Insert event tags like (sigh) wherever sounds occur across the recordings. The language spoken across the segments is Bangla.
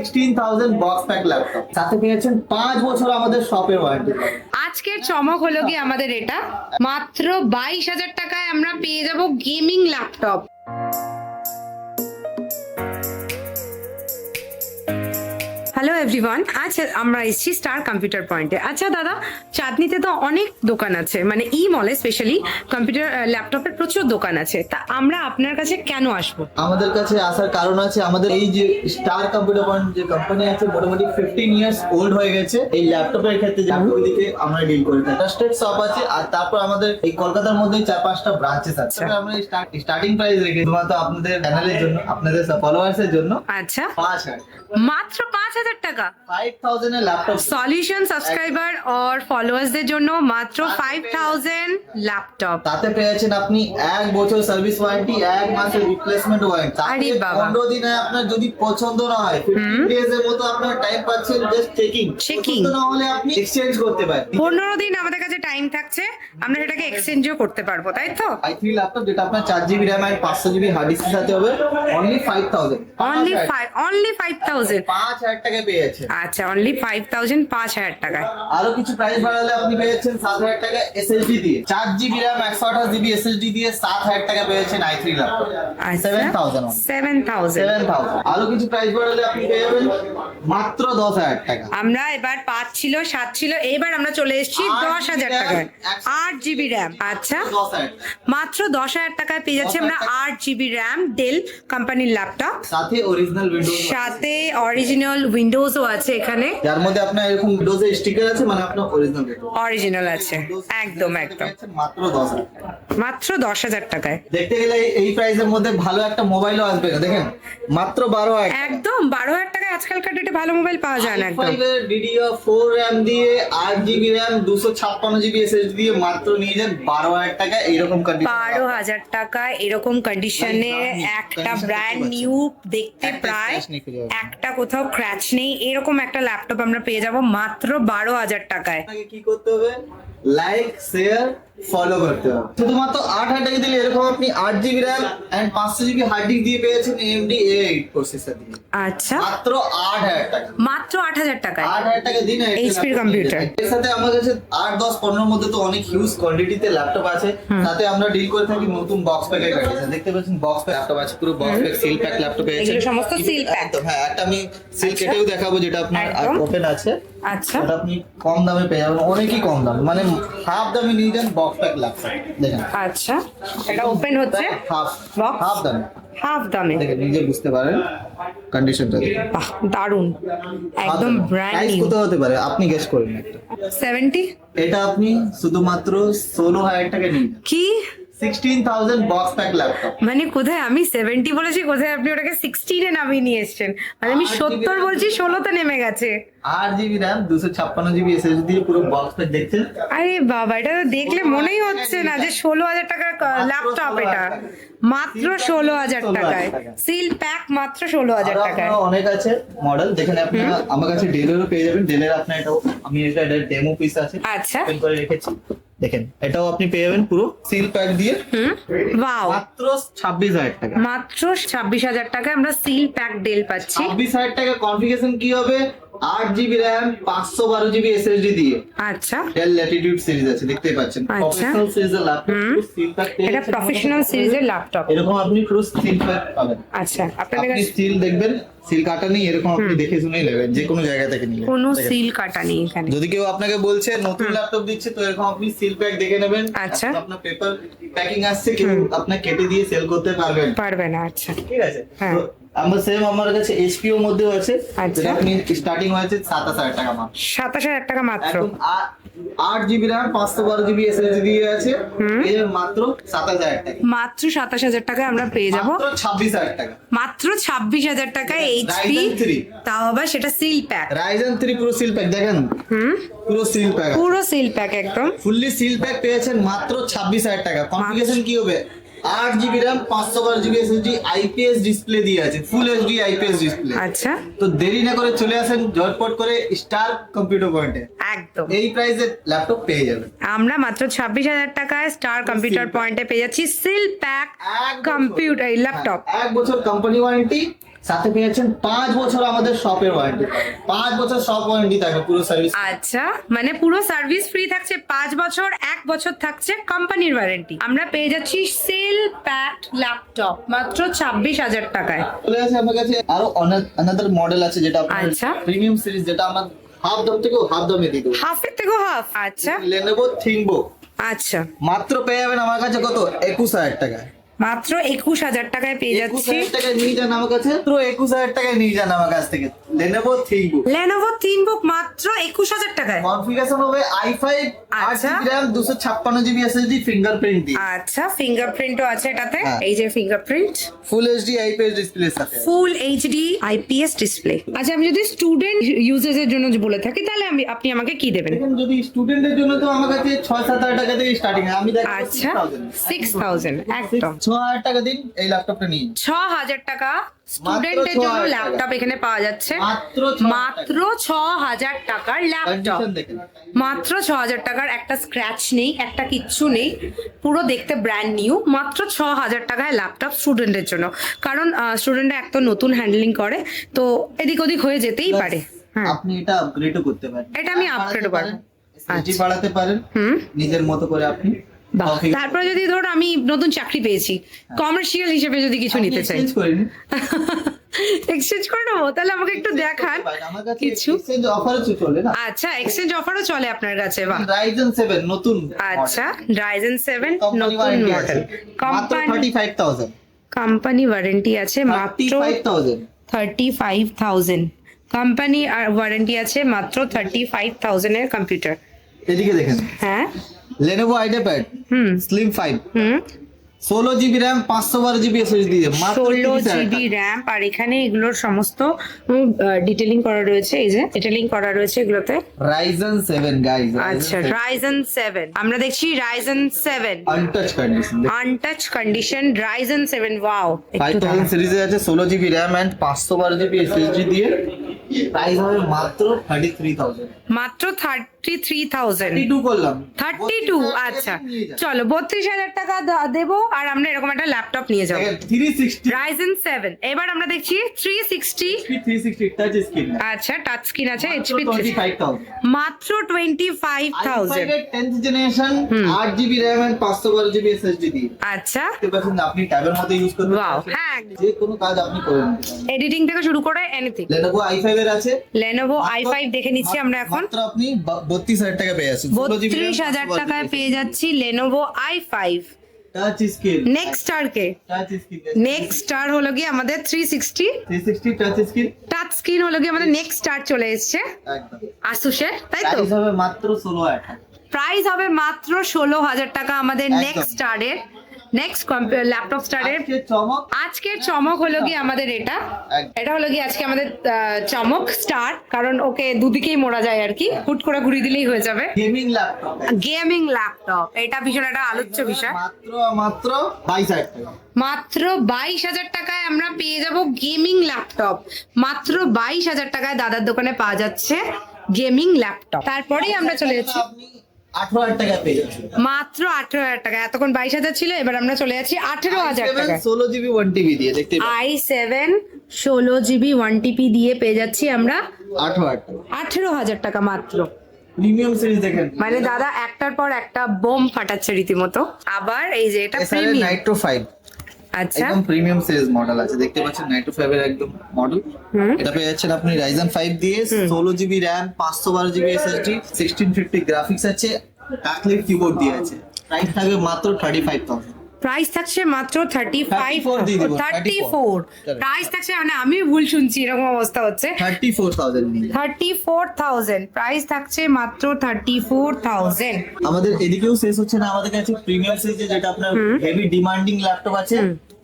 Sixteen thousand box pack laptop সাথে পেয়েছেন পাঁচ বছর আমাদের শপের ওয়ারেন্টি আজকের চমক হলো কি আমাদের এটা? মাত্র বাইশ হাজার টাকায় আমরা পেয়ে যাব গেমিং ল্যাপটপ হ্যালো এভরিওয়ান আজ আমরা এসেছি স্টার কম্পিউটার পয়েন্টে আচ্ছা দাদা চাঁদনিতে তো অনেক দোকান আছে মানে ই মলে স্পেশালি কম্পিউটার ল্যাপটপের প্রচুর দোকান আছে। তা আমরা আপনার কাছে কেন আসব? আমাদের কাছে আসার কারণ আছে আমাদের এই যে স্টার কম্পিউটার পয়েন্ট যে কোম্পানি আছে মোটামুটি ফিফটিন ইয়ার্স ওল্ড হয়ে গেছে। এই ল্যাপটপের ক্ষেত্রে ল্যাপটপ দিকে আমরা ডিল করে। থাকি ট্রাস্টেড শপ আছে আর তারপর আমাদের এই কলকাতার মধ্যে চার পাঁচটা ব্রাঞ্চেস আছে। আচ্ছা। আমরা স্টার্টিং প্রাইস রেখে শুধুমাত্র আপনাদের চ্যানেলের জন্য আপনাদের ফলোয়ার্স এর জন্য। আচ্ছা। পাঁচ হাজার। মাত্র পাঁচ হাজার টাকা? ল্যাপটপ সলিউশন সাবস্ক্রাইবার আর ফলোয়ার্সদের জন্য মাত্র ফাইভ থাউজেন্ড ল্যাপটপ তাতে পেয়েছেন আপনি এক বছর সার্ভিস ওয়ারেন্টি এক মাসের রিপ্লেসমেন্ট ওয়ারেন্টি আরে তাতে বাবা। পনেরো দিনে আপনার যদি পছন্দ না হয় ফিফটিন ডেজ এর মতো আপনার টাইম পাচ্ছেন জাস্ট চেকিং. পছন্দ না হলে আপনি এক্সচেঞ্জ করতে পারেন। পনেরো দিন আমাদের কাছে টাইম থাকছে আমরা সেটাকে এক্সচেঞ্জও করতে পারব তাই তো? আই থ্রি ল্যাপটপ যেটা আপনার চার জিবি র্যাম আর পাঁচশো জিবি হার্ড ডিস্কের সাথে হবে only five thousand only five only five thousand পাঁচ হাজার টাকা পেয়ে যাচ্ছেন আচ্ছা অনলি ফাইভ থাউজেন্ড পাঁচ হাজার টাকায় আরও কিছু প্রাইস বাড়ালে আপনি পেয়েছেন সাত হাজার টাকা এসএসডি দিয়ে। চার জিবি র্যাম একশো আঠাশ জিবি এসএসডি দিয়ে সাত হাজার টাকা পেয়েছেন আই থ্রি ল্যাপটপ আচ্ছা seven thousand seven thousand seven thousand আরও কিছু প্রাইস বাড়ালে আপনি পেয়ে যাবেন মাত্র দশ হাজার টাকা। আমরা এবার পাঁচ ছিল সাত ছিল এবার আমরা চলে এসেছি দশ হাজার টাকায়। আট জিবি র্যাম আচ্ছা। মাত্র দশ হাজার টাকায় পেয়ে যাচ্ছি আমরা টাকা। আট জিবি র্যাম ডেল কোম্পানির ল্যাপটপ সাথে অরিজিনাল উইন্ডোজ সাথে অরিজিনাল উইন্ডোজও আছে এখানে। যার মধ্যে আপনার এরকম এর স্টিকার আছে মানে আপনার অরিজিনাল অরিজিনাল আছে। একদম একদম। মাত্র দশ হাজার মাত্র দশ হাজার টাকায়। দেখতে গেলে এই- প্রাইসের মধ্যে ভালো একটা মোবাইলও আসবে দেখেন। মাত্র বারো হাজার একদম বারো হাজার টাকায় আজকালকার ডেটে ভালো মোবাইল পাওয়া যায় না একদম। ফোর র্যাম দিয়ে আট জিবি র্যাম দুশো ছাপ্পান্ন জিবি এসএসডি দিয়ে মাত্র নিয়ে যান বারো হাজার টাকা এরকম কন্ডিশন বারো হাজার টাকা এরকম কন্ডিশনে একটা ব্র্যান্ড নিউ দেখতে প্রায়। একটা কোথাও ক্র্যাচ নেই এরকম একটা ল্যাপটপ আমরা পেয়ে যাব মাত্র বারো হাজার টাকায়। কি করতে হবে? লাইক শেয়ার ফলো করতে হবে। শুধুমাত্র আট হাজার টাকা দিলে এরকম আপনি আট জিবি র্যাম এন্ড পাঁচশো জিবি হার্ড ডিস্ক দিয়ে পেয়েছেন এমডি এ এইট প্রসেসর দিয়ে। আচ্ছা। মাত্র আট হাজার টাকা। মাত্র আট হাজার টাকায়? আট হাজার টাকা দিন। নিয়ে যান। এর সাথে আমার কাছে আট দশ পনেরোর মধ্যে তো অনেক হিউজ কোয়ান্টিটিতে ল্যাপটপ আছে। তাতে আমরা ডিল করে থাকি নতুন বক্স প্যাকের কন্ডিশন দেখতে পাচ্ছেন বক্স প্যাক ল্যাপটপ আছে পুরো box pack seal pack laptop এগুলো সমস্ত pack? একদম, হ্যাঁ একটা আমি সিল আচ্ছা। কেটেও দেখাবো যেটা আপনার ওপেন আছে। আচ্ছা। ওটা আপনি কম দামে পেয়ে যাবেন অনেকই কম দামে। মানে হাফ দামে নিয়ে যান বক্স প্যাক ল্যাপটপ দেখেন। আচ্ছা এটা ওপেন হচ্ছে? হাফ? হাফ দামে। হাফ দামে? দেখেন নিজে বুঝতে পারেন কন্ডিশনটা বাহ দারুণ একদম ব্র্যান্ড নিউ কত হতে পারে? আপনি গেস করুন একটা। সেভেন্টি এটা আপনি শুধুমাত্র ষোলো হাজার টাকা নিন কি? বক্স প্যাক ল্যাপটপ মানে কোথায়? আমি সেভেন্টি বলেছি কোথায় আপনি ওটাকে সিক্সটিনে নামিয়ে নিয়ে এসছেন? মানে আমি আট সত্তর GB বলছি ষোলোতে নেমে গেছে। আট জিবি র্যাম দুশো ছাপ্পান্ন জিবি এসএসডি দিয়ে পুরো বক্স প্যাক দেখছেন? আরে বাবা এটা তো দেখলে মনেই হচ্ছে না যে ষোলো হাজার টাকার ল্যাপটপ এটা। মাত্র ষোলো হাজার টাকায়। সিল প্যাক মাত্র ষোলো হাজার আরও টাকায়। অনেক আছে মডেল যেখানে আপনি আমার কাছে ডেলেরও পেয়ে যাবেন। ডেলের আপনার এটাও আমি এটা ডেমো পিস আছে আচ্ছা। করে রেখেছি। দেখেন এটাও আপনি পেয়ে যাবেন পুরো সিল প্যাক দিয়ে। মাত্র ছাব্বিশ হাজার টাকা। মাত্র ছাব্বিশ হাজার টাকা আমরা সিল প্যাক ডেল পাচ্ছি। ছাব্বিশ হাজার টাকা কনফিগেশন কি হবে? আট জিবি র্যাম পাঁচশো বারো জিবি এসএসডি দিয়ে। আচ্ছা। ডেল ল্যাটিটিউড সিরিজ আছে দেখতেই পাচ্ছেন। প্রফেশনাল সিরিজের ল্যাপটপ এটা প্রফেশনাল সিরিজের ল্যাপটপ এরকম আপনি পুরো সিল পাবেন। আচ্ছা আপনাদের কাছে সিল দেখবেন সিল কাটা নেই এরকম আপনি দেখে শুনেই নেবেন যে কোনো জায়গা থেকে নিলে। কোনো সিল কাটা নেই এখানে। যদি কেউ আপনাকে বলছে নতুন ল্যাপটপ দিচ্ছে তো এরকম আপনি সিল প্যাক দেখে নেবেন। আচ্ছা। আপনার পেপার প্যাকিং আসছে কেউ আপনার কেটে দিয়ে সেল করতে পারবেন। পারবে না আচ্ছা। ঠিক আছে? হ্যাঁ। আমার সেম আমার কাছে এইচপিও মধ্যেও আছে। আচ্ছা। যেটা আপনি স্টার্টিং হয়েছে সাতাশ হাজার টাকা মাত্র। সাতাশ হাজার টাকা মাত্র। আট জিবি র্যাম পাঁচশো বারো জিবি এসএসডি দিয়ে আছে। এর মাত্র সাতাশ হাজার টাকা। মাত্র সাতাশ হাজার টাকায় আমরা পেয়ে যাব। ছাব্বিশ হাজার টাকা। মাত্র ছাব্বিশ হাজার টাকায় এইচপি Ryzen 3 তাও আবার সেটা সিল প্যাক রাইজেন থ্রি পুরো সিল প্যাক দেখেন? পুরো সিল প্যাক পুরো সিল প্যাক একদম। ফুললি সিল প্যাক পেয়েছেন মাত্র ছাব্বিশ হাজার টাকা। কনফিগারেশন কি হবে? আট জিবি র্যাম পাঁচশো বারো জিবি এসএসডি আইপিএস ডিসপ্লে দিয়ে আছে ফুল এইচডি আইপিএস ডিসপ্লে আচ্ছা। তো দেরি না করে চলে আসেন ঝটপট করে স্টার কম্পিউটার পয়েন্টে একদম। এই প্রাইসে ল্যাপটপ পেয়ে যাবেন। আমরা মাত্র ছাব্বিশ হাজার টাকায় স্টার কম্পিউটার পয়েন্টে পেয়ে যাচ্ছি সিল প্যাক কম্পিউটার ল্যাপটপ হ্যাঁ, এক বছর কোম্পানি ওয়ারেন্টি সাথে পেয়ে যাচ্ছেন পাঁচ বছর আমাদের শপের ওয়ারেন্টি পাঁচ বছর শপ ওয়ারেন্টি থাকবে পুরো সার্ভিস আচ্ছা মানে পুরো সার্ভিস ফ্রি থাকছে পাঁচ বছর এক বছর থাকছে কোম্পানির ওয়ারেন্টি আমরা পেয়ে যাচ্ছি সেল প্যাক ল্যাপটপ মাত্র ছাব্বিশ হাজার টাকায়। চলে আসে আমার কাছে আরও অনাদার মডেল আছে যেটা আচ্ছা। প্রিমিয়াম সিরিজ যেটা আমার হাফ দাম থেকেও হাফ দামে দিয়ে দেবো। হাফের থেকেও হাফ আচ্ছা। লেনোভো থিংবো আচ্ছা। মাত্র পেয়ে যাবেন আমার কাছে কত? একুশ হাজার টাকায়। মাত্র একুশ হাজার টাকায় পেয়ে যাচ্ছি। পুরো একুশ হাজার টাকায় নিয়ে যান আমার কাছ থেকে। লেনোভো লেনোভো মাত্র একুশ হাজার টাকায়। কনফিগারেশন হবে আই ফাইভ আচ্ছা। দুশো ছাপ্পান্ন জিবি ফিঙ্গারপ্রিন্ট দিয়ে। আচ্ছা ফিঙ্গারপ্রিন্টও আছে এটাতে। হ্যাঁ। এই যে ফিঙ্গারপ্রিন্ট ফুল এইচডি আইপিএস ডিসপ্লের সাথে। ফুল এইচডি আইপিএস ডিসপ্লে আচ্ছা আমি যদি স্টুডেন্ট ইউজেস এর জন্য বলে থাকি তাহলে আমি আপনি আমাকে কি দেবেন? যদি স্টুডেন্টের জন্য তো আমার কাছে ছয় সাত হাজার টাকা থেকে স্টার্টিং আমি আচ্ছা সিক্স থাউজেন্ড একদম। ছ হাজার টাকা দিন এই ল্যাপটপটা নিন। ছ হাজার টাকা স্টুডেন্টের জন্য ল্যাপটপ এখানে পাওয়া যাচ্ছে। মাত্র মাত্র ছ হাজার টাকার ল্যাপটপ মাত্র ছ হাজার টাকার একটা স্ক্র্যাচ নেই একটা কিচ্ছু নেই। পুরো দেখতে ব্র্যান্ড নিউ মাত্র ছ হাজার টাকায় ল্যাপটপ স্টুডেন্টের জন্য। কারণ স্টুডেন্টরা এক তো নতুন হ্যান্ডলিং করে তো এদিক ওদিক হয়ে যেতেই পারে। হ্যাঁ। আপনি এটা আপগ্রেডও করতে পারেন। এটা আমি upgrade ও পারব। বাড়াতে পারেন। হুম। নিজের মতো করে আপনি বাহ তারপরে যদি ধর আমি নতুন চাকরি পেয়েছি কমার্শিয়াল হিসেবে যদি কিছু নিতে চাই। এক্সচেঞ্জ (laughs) করে নেব? তাহলে আমাকে একটু দেখান। কিছু আচ্ছা এক্সচেঞ্জ অফারও চলে আপনার কাছে বাহ। রাইজেন 7 নতুন আচ্ছা ড্রাইজেন সেভেন নতুন মডেল কোম্পানি 35000 কোম্পানি ওয়ারেন্টি আছে মাত্র 35000 থার্টি ফাইভ থাউজেন্ড কোম্পানি আর ওয়ারেন্টি আছে মাত্র থার্টি ফাইভ থাউজেন্ডের কম্পিউটার এদিকে দেখেন। হ্যাঁ? Lenovo IdeaPad হুম। Slim 5 হুম। ষোলো জিবি র্যাম পাঁচশো বারো জিবি এসএসডি ষোলো 30,000 টাকা। জিবি র্যাম আর এখানে এগুলোর সমস্ত ডিটেলিং করা রয়েছে। এই যে ডিটেলিং করা রয়েছে এগুলোতে। Ryzen 7 গাইস আচ্ছা রাইজেন সেভেন আমরা দেখছি Ryzen seven untouch condition untouch condition Ryzen seven wow five thousand সিরিজে আছে ষোলো জিবি র্যাম অ্যান্ড পাঁচশো বারো জিবি এসএসডি দিয়ে। প্রাইস হবে মাত্র থার্টি থ্রি থাউজেন্ড মাত্র thirty three thousand thirty two করলাম থার্টি টু আচ্ছা। চলো বত্রিশ হাজার টাকা দেবো আর আমরা এরকম একটা ল্যাপটপ নিয়ে যাব। রাইজেন সেভেন এবার আমরা দেখছি থ্রি সিক্সটি আচ্ছা টাচ স্ক্রিন আছে এইচপি মাত্র twenty five thousand tenth generation আট জিবি র্যাম অ্যান্ড পাঁচশো বারো জিবি এসএসডি দিয়ে আচ্ছা আপনি ট্যাবের মধ্যে ইউজ করতে পারবেন। হ্যাঁ। যে কোনো কাজ আপনি করে এডিটিং থেকে শুরু করে এনিথিং লেনোভো i5 এর আছে। লেনোভো দেখে নিচ্ছি আমরা এখন। মাত্র আপনি বত্রিশ হাজার টাকা পেয়ে যাচ্ছি। বত্রিশ হাজার টাকায় পেয়ে যাচ্ছি Lenovo I five touch screen next স্টারকে touch screen next star হলো আমাদের টাচ স্ক্রিন টাচ স্ক্রিন হলো গিয়ে আমাদের নেক্সট স্টার চলে এসেছে। একদম। আসুসের তাই তো? প্রাইস হবে মাত্র ষোলো হাজার টাকা। প্রাইস হবে মাত্র ষোলো হাজার টাকা আমাদের নেক্সট নেক্সট স্টারের নেক্সট ল্যাপটপ স্টারের আজকের চমক হলো কি আমাদের এটা? এটা হলো কি আজকে আমাদের চমক স্টার কারণ ওকে দুদিকেই মোড়া যায় আর কি। হুট করে ঘুরিয়ে দিলেই হয়ে যাবে। গেমিং ল্যাপটপ গেমিং ল্যাপটপ এটা ভীষণ একটা আলোচ্য বিষয়। মাত্র মাত্র বাইশ হাজার টাকা। মাত্র বাইশ হাজার টাকায় আমরা পেয়ে যাব গেমিং ল্যাপটপ মাত্র বাইশ হাজার টাকায় দাদার দোকানে পাওয়া যাচ্ছে গেমিং ল্যাপটপ তারপরেই আমরা চলে যাচ্ছি। আঠারো হাজার টাকা পেয়ে যাচ্ছেন মাত্র আঠেরো হাজার টাকা। এতক্ষণ বাইশ হাজার ছিল এবার আমরা চলে যাচ্ছি আঠেরো হাজার টাকা। ষোলো জিবি ওয়ান টিবি দিয়ে দেখতে আই সেভেন ষোলো জিবি ওয়ান টিপি দিয়ে পেয়ে যাচ্ছি আমরা আঠারো হাজার টাকা। আঠেরো হাজার টাকা মাত্র। প্রিমিয়াম সিরিজ দেখেন। মানে দাদা একটার পর একটা বোম ফাটাচ্ছে রীতিমতো। আবার এই যে এটা প্রিমিয়াম নাইট্রো ফাইভ আচ্ছা। একদম প্রিমিয়াম সিরিজ মডেল আছে। দেখতে পাচ্ছেন নাইট্রো ফাইভ এর একদম মডেল এটা পেয়ে যাচ্ছেন আপনি Ryzen ফাইভ দিয়ে ষোলো জিবি র্যাম পাঁচশো বারো GB SSD sixteen fifty graphics আছে ব্যাকলাইট কিবোর্ড দিয়ে আছে। প্রাইস থাকবে মাত্র থার্টি ফাইভ থাউজেন্ড প্রাইস থাকছে মাত্র থার্টি ফাইভ 34 দিয়ে দিব, থার্টি 34 ফোর Correct. প্রাইস থাকছে মানে আমি ভুল শুনছি এরকম অবস্থা হচ্ছে থার্টি ফোর থাউজেন্ড নিয়ে থার্টি ফোর থাউজেন্ড প্রাইস থাকছে মাত্র থার্টি ফোর থাউজেন্ড আমাদের এদিকেও শেষ হচ্ছে না আমাদের কাছে প্রিমিয়াম সিরিজে যেটা আপনার হেভি ডিমান্ডিং ল্যাপটপ আছে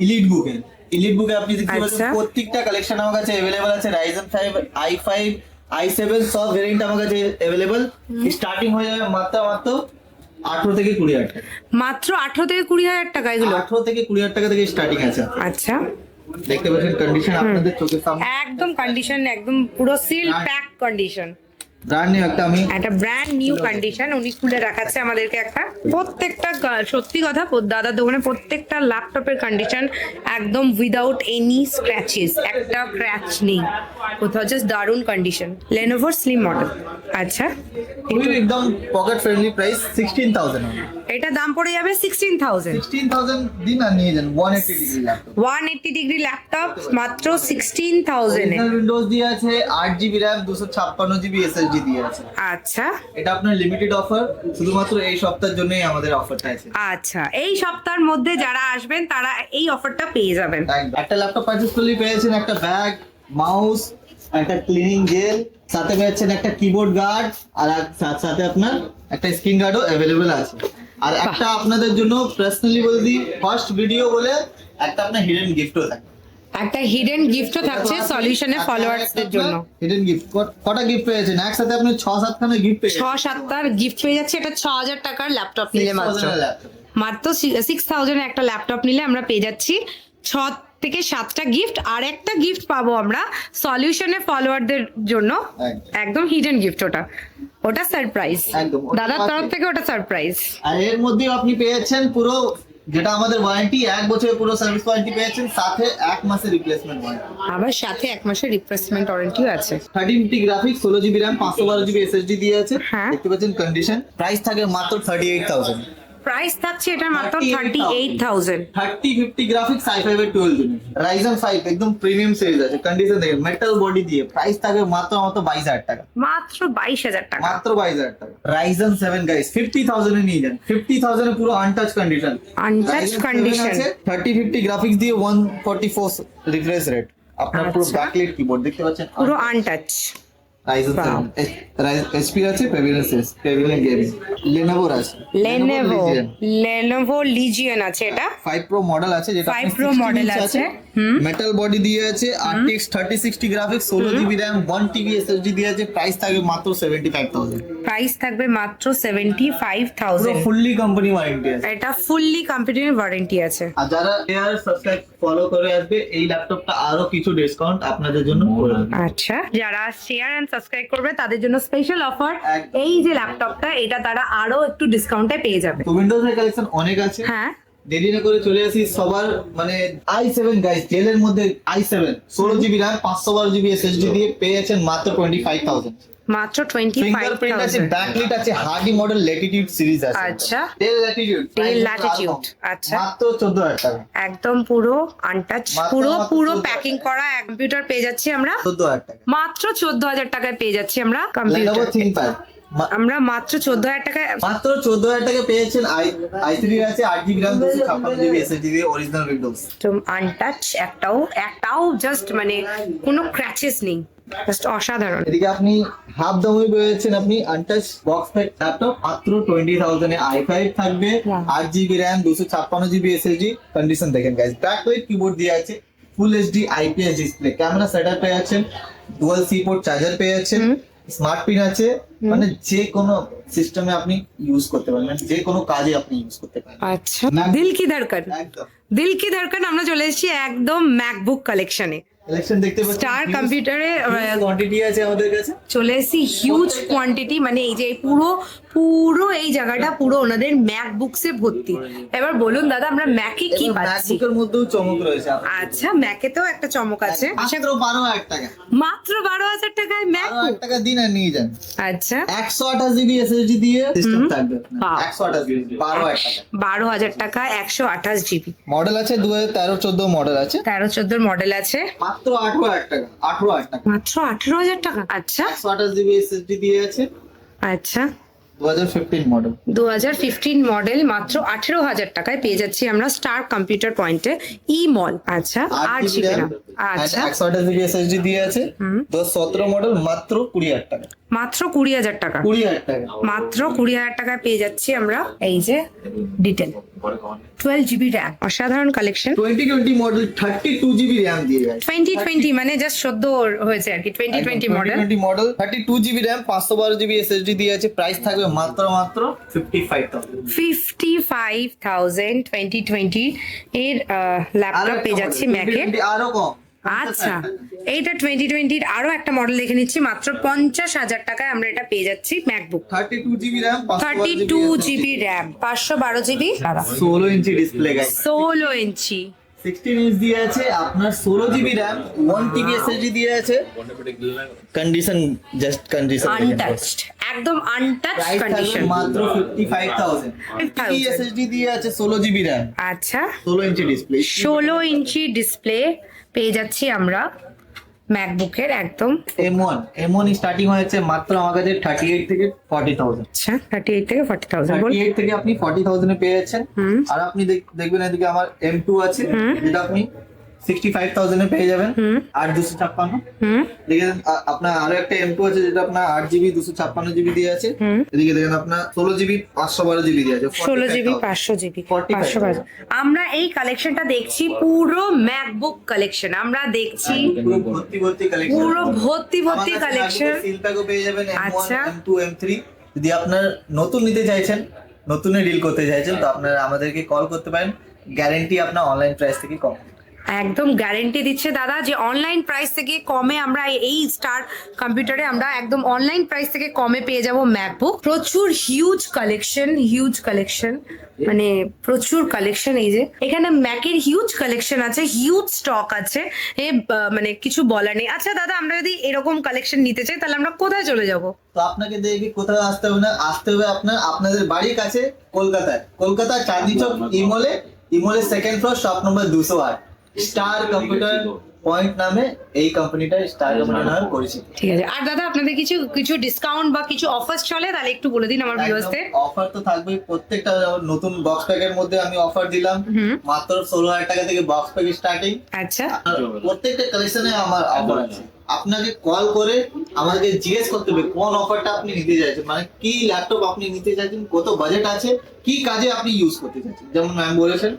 ইলিট বুকের ইলিট বুকে আপনি দেখতে পাচ্ছেন আচ্ছা। প্রত্যেকটা কালেকশন আমার কাছে अवेलेबल আছে Ryzen five i five i seven সব ভেরিয়েন্ট আমার কাছে अवेलेबल স্টার্টিং হয়ে যাবে মাত্র মাত্র আঠারো থেকে কুড়ি হাজার টাকা। মাত্র আঠারো থেকে কুড়ি হাজার টাকা এগুলো? আঠারো থেকে কুড়ি হাজার টাকা থেকে স্টার্টিং আছে। আচ্ছা। দেখতে পাচ্ছেন কন্ডিশন আপনাদের চোখের সামনে। একদম কন্ডিশন একদম পুরো seal pack condition brand new একটা আমি একটা ব্র্যান্ড নিউ কন্ডিশন উনি খুলে রাখাচ্ছে আমাদেরকে একটা। প্রত্যেকটা সত্যি কথা দাদার দোকানে প্রত্যেকটা ল্যাপটপের কন্ডিশন একদম উইদাউট এনি স্ক্র্যাচেস একটা ক্র্যাচ নেই। কোথাও জাস্ট দারুণ কন্ডিশন লেনোভোর স্লিম মডেল আচ্ছা। খুবই একদম pocket friendly price sixteen thousand এটা দাম পড়ে যাবে সিক্সটিন থাউজেন্ড সিক্সটিন থাউজেন্ড দিন আর নিয়ে যান one eighty degree laptop one eighty degree laptop মাত্র সিক্সটিন থাউজেন্ডে উইন্ডোজ দিয়ে আছে আট জিবি র্যাম দুশো ছাপ্পান্ন জিবি এসএসডি দিয়ে আছে। আচ্ছা। এটা আপনার লিমিটেড অফার শুধুমাত্র এই সপ্তাহের জন্যই আমাদের অফারটা আছে। আচ্ছা এই সপ্তাহের মধ্যে যারা আসবেন তারা এই অফারটা পেয়ে যাবেন। একটা ল্যাপটপ করলে পেয়েছেন একটা ব্যাগ মাউস একটা ক্লিনিং জেল সাথে পেয়েছেন একটা কিবোর্ড গার্ড আর সাথে সাথে আপনার একটা স্ক্রিন গার্ডও অ্যাভেলেবেল আছে। আর একটা আপনাদের জন্য পার্সোনালি বলে দিই ফার্স্ট ভিডিও বলে একটা আপনার হিডেন গিফটও থাকে। একটা হিডেন গিফটও থাকছে সলিউশনে ফলোয়ার্সদের জন্য। হিডেন গিফট কটা গিফট পেয়েছেন একসাথে আপনি ছ সাতখানা গিফট ছ পেয়েছেন সাতটার গিফট পেয়ে যাচ্ছে। এটা ছ হাজার টাকার ল্যাপটপ নিলে মাত্র। 6,000। মাত্র সিক্স থাউজেন্ড একটা ল্যাপটপ নিলে আমরা পেয়ে যাচ্ছি ছ থেকে সাতটা গিফট আর একটা গিফট পাবো আমরা সলিউশনে ফলোয়ারদের জন্য। একদম। হিডেন গিফট ওটা। ওটা সারপ্রাইজ দাদার তরফ থেকে ওটা সারপ্রাইজ আর এর মধ্যেও আপনি পেয়েছেন পুরো যেটা আমাদের ওয়ারেন্টি এক বছরের পুরো সার্ভিস ওয়ারেন্টি পেয়েছেন সাথে এক মাসের রিপ্লেসমেন্ট ওয়ারেন্টি আবার সাথে এক মাসের রিপ্লেসমেন্ট ওয়ারেন্টিও আছে। থার্টি টি গ্রাফিক্স ষোলো জিবি র্যাম পাঁচশো বারো জিবি এসএসডি দিয়ে আছে। হ্যাঁ। দেখতে পাচ্ছেন কন্ডিশন প্রাইস থাকে মাত্র থার্টি এইট থাউজেন্ড প্রাইস থাকছে এটা মাত্র thirty eight thousand thirty fifty graphics i five এর টুয়েলভ জিবি রাইজন ফাইভ একদম প্রিমিয়াম সিরিজ আছে। কন্ডিশন দেখেন মেটাল বডি দিয়ে। প্রাইস থাকে মাত্র মাত্র বাইশ হাজার টাকা। মাত্র বাইশ হাজার টাকা। মাত্র বাইশ হাজার টাকা। Ryzen seven guys fifty thousand নিয়ে যান। ফিফটি থাউজেন্ড পুরো untouch condition Untouched condition thirty fifty graphics দিয়ে one forty four refresh rate আপনার পুরো আচ্ছা। ব্যাকলাইট কিবোর্ড দেখতে পাচ্ছেন? পুরো আনটাচ আছে আছে আছে এটা? 5 প্রো মডেল আছে যেটা 5 Pro model আছে, মেটাল বডি দিয়ে আছে RTX 3060 graphics 16 GB RAM 1 TB SSD দিয়ে আছে প্রাইস থাকবে মাত্র 75000 প্রাইস থাকবে মাত্র সেভেন্টি ফাইভ পুরো ফুললি কোম্পানি ওয়ারেন্টি আছে। এটা ফুললি কম্পিউটার ওয়ারেন্টি আছে। আর যারা সাবস্ক্রাইব ফলো করে আসবে এই ল্যাপটপটা আরও কিছু ডিসকাউন্ট আপনাদের জন্য করে আচ্ছা যারা শেয়ার এন্ড সাবস্ক্রাইব করবে তাদের জন্য স্পেশাল অফার এই যে ল্যাপটপটা এটা তারা আরও একটু ডিসকাউন্টে পেয়ে যাবে। তো উইন্ডোজ এর কালেকশন অনেক আছে। হ্যাঁ। দেরি না করে চলে আসি সবার মানে আই সেভেন গাইস জেলের মধ্যে আই সেভেন ষোলো জিবি র্যাম পাঁচশো বারো জিবি এসএসডি দিয়ে পেয়েছেন মাত্র টোয়েন্টি ফাইভ থাউজেন্ড মাত্র টোয়েন্টি ফাইভ আছে ব্যাকলিট আছে হার্ডি মডেল ল্যাটিটিউড সিরিজ আছে। আচ্ছা। টেল ল্যাটিটিউড আচ্ছা। মাত্র 14000 টাকা। একদম পুরো আনটাচ পুরো পুরো প্যাকিং করা কম্পিউটার পেয়ে যাচ্ছি আমরা। 14000 টাকা। মাত্র চোদ্দ হাজার টাকায় পেয়ে যাচ্ছি আমরা কম্পিউটার আমরা মাত্র চোদ্দ হাজার টাকায় মাত্র 14000 টাকা পেয়েছেন আই i3 আছে 8GB RAM 256GB SSD দিয়ে অরিজিনাল উইন্ডোজ আনটাচ একটাও একটাও জাস্ট মানে কোনো ক্র্যাচেস নেই। জাস্ট অসাধারণ। এদিকে আপনি হাফ দামে পেয়েছেন আপনি আনটাচ বক্স প্যাক ল্যাপটপ মাত্র 20000 এ i5 থাকবে। Wow. 8GB RAM 256GB SSD condition দেখেন গাইস ব্যাকলাইট কিবোর্ড দিয়ে আছে full HD IPS display camera setup পেয়ে যাচ্ছেন ডুয়াল সি পোর্ট চার্জার পেয়ে যাচ্ছেন স্মার্ট পিন আছে। মানে যে কোনো সিস্টেমে আপনি ইউজ করতে পারবেন মানে যে কোনো কাজে আপনি ইউজ করতে পারেন আচ্ছা দিল কি একদম। দিল কি ধড়কন আমরা চলে এসেছি একদম ম্যাকবুক কালেকশনে কালেকশন দেখতে পাচ্ছেন স্টার কম্পিউটারে কোয়ান্টিটি আছে আমাদের কাছে। চলে এসেছি হিউজ কোয়ান্টিটি মানে এই যে পুরো পুরো এই জায়গাটা পুরো ওনাদের ম্যাকবুকসে ভর্তি। এবার বলুন দাদা আমরা ম্যাকে কি পাচ্ছি? ম্যাকবুকের মধ্যেও চমক রয়েছে আচ্ছা ম্যাকেতেও একটা চমক আছে। আচ্ছা মাত্র বারো হাজার টাকা। মাত্র টাকায় বারো ম্যাকবুক টাকা দিন আর নিয়ে যান। আচ্ছা। একশো আঠাশ জিবি এসএসডি দিয়ে সিস্টেম থাকবে। বাহ। একশো আঠাশ জিবি বারো হাজার টাকা। একশো আঠাশ জিবি মডেল আছে দু হাজার তেরো চোদ্দ মডেল আছে। তেরো চোদ্দোর মডেল আছে। মাত্র আঠারো হাজার টাকা আঠারো হাজার টাকা। মাত্র আঠারো হাজার টাকা? আচ্ছা। একশো আঠাশ জিবি এসএসডি দিয়ে আছে। আচ্ছা। দু হাজার ফিফটিন মডেল দু হাজার ফিফটিন মডেল মাত্র আঠেরো হাজার টাকায় পেয়ে যাচ্ছি আমরা স্টার কম্পিউটার পয়েন্টে ই মল আচ্ছা আর জিবি আচ্ছা। একশো আঠাশ জিবি এসএসডি দিয়ে আছে। দু হাজার সতেরো মডেল মাত্র কুড়ি হাজার টাকা। মাত্র কুড়ি হাজার টাকা। কুড়ি হাজার টাকা। মাত্র কুড়ি হাজার টাকায় পেয়ে যাচ্ছি আমরা এই যে ডিটেল টুয়েলভ জিবি র্যাম অসাধারণ collection twenty twenty model thirty two GB RAM দিয়ে টোয়েন্টি টোয়েন্টি মানে জাস্ট সদ্য হয়েছে আর কি twenty twenty model model thirty two GB RAM পাঁচশো বারো জিবি এসএসডি দিয়ে আছে। প্রাইস থাকবে মাত্র মাত্র fifty five thousand fifty five thousand twenty twenty এর ল্যাপটপ পেয়ে যাচ্ছি ম্যাকে আরও কম। আচ্ছা এইটা টোয়েন্টি টোয়েন্টির আরও একটা মডেল দেখে নিচ্ছি মাত্র পঞ্চাশ হাজার টাকায় আমরা এটা পেয়ে যাচ্ছি MacBook thirty two GB RAM thirty two GB RAM পাঁচশো বারো জিবি ষোলো ইঞ্চি ডিসপ্লে ষোলো ইঞ্চি সিক্সটিন ইঞ্চ দিয়ে আছে আপনার ষোলো GB RAM one TB SSD দিয়ে আছে। কন্ডিশন জাস্ট কন্ডিশন আনটাচড একদম আনটাচ কন্ডিশন মাত্র fifty five thousand TB SSD দিয়ে আছে ষোলো জিবি র্যাম আচ্ছা। ষোলো ইঞ্চি ডিসপ্লে ষোলো ইঞ্চি ডিসপ্লে পেয়ে যাচ্ছি আমরা ম্যাকবুকের একদম। M one M one starting হয়েছে মাত্র আমার কাছে থার্টি এইট থেকে ফর্টি থাউজেন্ড আচ্ছা থার্টি এইট থেকে ফর্টি থাউজেন্ড বল। থার্টি এইট থেকে আপনি ফর্টি থাউজেন্ডে পেয়ে যাচ্ছেন। আর আপনি দেখবেন এদিকে আমার এম টু আছে। যেটা আপনি সিক্সটি ফাইভ থাউজেন্ডে পেয়ে যাবেন। আর দুশো ছাপ্পান্ন। আপনার আরও একটা এম টু আছে যেটা আপনার আট জিবি দুশো ছাপ্পান্ন জিবি দিয়ে আছে। এদিকে দেখেন আপনার ষোলো জিবি পাঁচশো বারো জিবি দিয়ে আছে। ষোলো জিবি পাঁচশো জিবি 45,000 পাঁচশো বারো। আমরা এই কালেকশনটা দেখছি পুরো ম্যাকবুক কালেকশন আমরা দেখছি পুরো ভর্তি ভর্তি কালেকশন পুরো ভর্তি ভর্তি কালেকশন সিল প্যাকও পেয়ে যাবেন M one. M two M three যদি আপনার নতুন নিতে চাইছেন নতুনে ডিল করতে চাইছেন তো আপনারা আমাদেরকে কল করতে পারেন। গ্যারেন্টি আপনার অনলাইন প্রাইস থেকে কম। একদম গ্যারেন্টি দিচ্ছে দাদা যে অনলাইন প্রাইস থেকে কমে আমরা এই স্টার কম্পিউটারে আমরা একদম অনলাইন প্রাইস থেকে কমে পেয়ে যাব ম্যাকবুক প্রচুর হিউজ কালেকশন হিউজ কালেকশন মানে প্রচুর কালেকশন এই যে। এখানে ম্যাকের হিউজ কালেকশন আছে হিউজ স্টক আছে। এ মানে কিছু বলার নেই। আচ্ছা দাদা আমরা যদি এরকম কালেকশন নিতে চাই তাহলে আমরা কোথায় চলে যাব? তো আপনাকে দেখে কোথাও আসতে হবে না আসতে হবে আপনার আপনাদের বাড়ির কাছে কলকাতায়। কলকাতা চাঁদনি চক ইমলে ইমলের সেকেন্ড ফ্লোর শপ নম্বর দুশো আট। স্টার কম্পিউটার পয়েন্ট নামে এই কোম্পানিটা স্টার কম্পিউটার নামে পরিচিত। ঠিক আছে। আর দাদা আপনাদের কিছু কিছু ডিসকাউন্ট বা কিছু অফার চলে? তাহলে একটু বলে দিন আমার ভিউয়ার্সদের অফার তো থাকবে প্রত্যেকটা নতুন বক্স প্যাকের মধ্যে আমি অফার দিলাম। মাত্র ষোলো হাজার টাকা থেকে বক্স প্যাক স্টার্টিং আচ্ছা। প্রত্যেকটা কালেকশনে আমার অফার আছে। আপনাকে কল করে আমাকে জিজ্ঞেস করতে হবে কোন অফারটা আপনি নিতে চাইছেন? মানে কি ল্যাপটপ আপনি নিতে চাইছেন? কত বাজেট আছে? কি কাজে আপনি ইউজ করতে চাইছেন? যেমন ম্যাম বলেছেন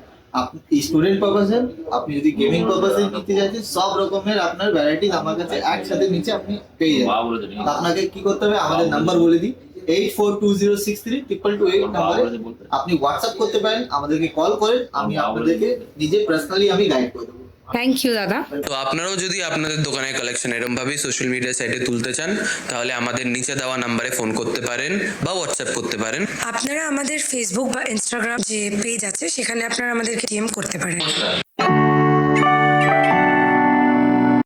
স্টুডেন্ট পারপাসে আপনি যদি গেমিং পারপাসে নিতে চাইছেন সব রকমের আপনার ভ্যারাইটিস আমার কাছে একসাথে নিচে আপনি পেয়ে যাবেন। আপনাকে কি করতে হবে? আমাদের নাম্বার বলে দিই। Eight four two zero six three triple two eight নাম্বারে আপনি হোয়াটসঅ্যাপ করতে পারেন আমাদেরকে কল করেন আমি আপনাদেরকে নিজে পার্সোনালি আমি গাইড করে দেবো। থ্যাংক ইউ দাদা। তো আপনারাও যদি আপনাদের দোকানের কালেকশন এরকম ভাবে সোশ্যাল মিডিয়া সাইটে তুলতে চান তাহলে আমাদের নিচে দেওয়া নাম্বারে ফোন করতে পারেন বা হোয়াটসঅ্যাপ করতে পারেন। আপনারা আমাদের ফেসবুক বা ইনস্টাগ্রাম যে পেজ আছে সেখানে আপনারা আমাদেরকে ডিএম করতে পারেন।